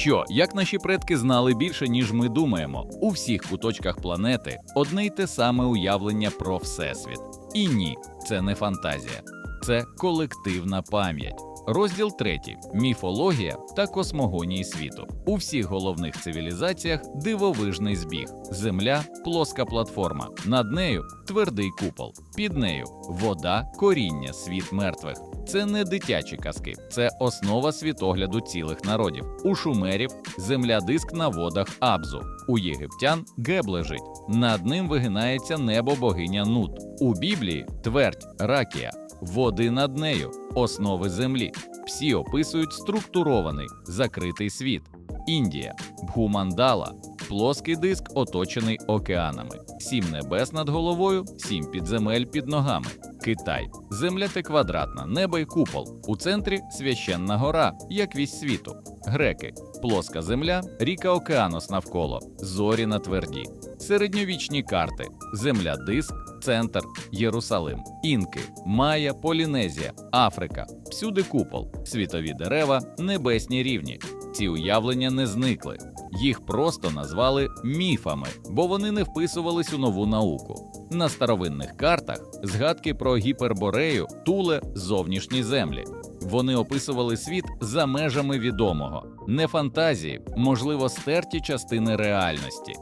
Що, як наші предки знали більше, ніж ми думаємо, у всіх куточках планети одне й те саме уявлення про всесвіт. І ні, це не фантазія, це колективна пам'ять. Розділ 3. міфологія та космогонії світу. У всіх головних цивілізаціях дивовижний збіг. Земля плоска платформа. Над нею твердий купол. Під нею вода, коріння, світ мертвих. Це не дитячі казки, це основа світогляду цілих народів. У шумерів земля диск на водах Абзу. У єгиптян геб лежить. Над ним вигинається небо богиня Нут. У Біблії твердь Ракія. Води над нею, основи землі. Всі описують структурований, закритий світ. Індія, Бхумандала, плоский диск, оточений океанами, сім небес над головою, сім підземель під ногами. Китай, земля те квадратна, небо й купол. У центрі священна гора, як вісь світу. Греки, плоска земля, ріка океанос навколо, зорі на тверді. Середньовічні карти, земля диск, центр, Єрусалим, інки, Майя, Полінезія, Африка, всюди купол, світові дерева, небесні рівні. Ці уявлення не зникли. Їх просто назвали міфами, бо вони не вписувались у нову науку. На старовинних картах згадки про гіперборею, туле, зовнішні землі. Вони описували світ за межами відомого, не фантазії, можливо, стерті частини реальності.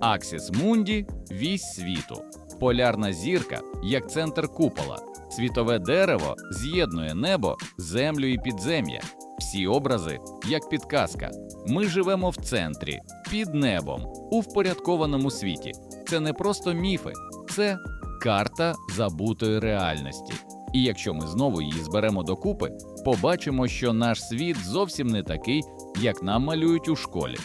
Аксіс Мунді вісь світу, полярна зірка як центр купола, світове дерево з'єднує небо, землю і підзем'я. Всі образи як підказка. Ми живемо в центрі, під небом, у впорядкованому світі. Це не просто міфи, це карта забутої реальності. І якщо ми знову її зберемо докупи, побачимо, що наш світ зовсім не такий, як нам малюють у школі.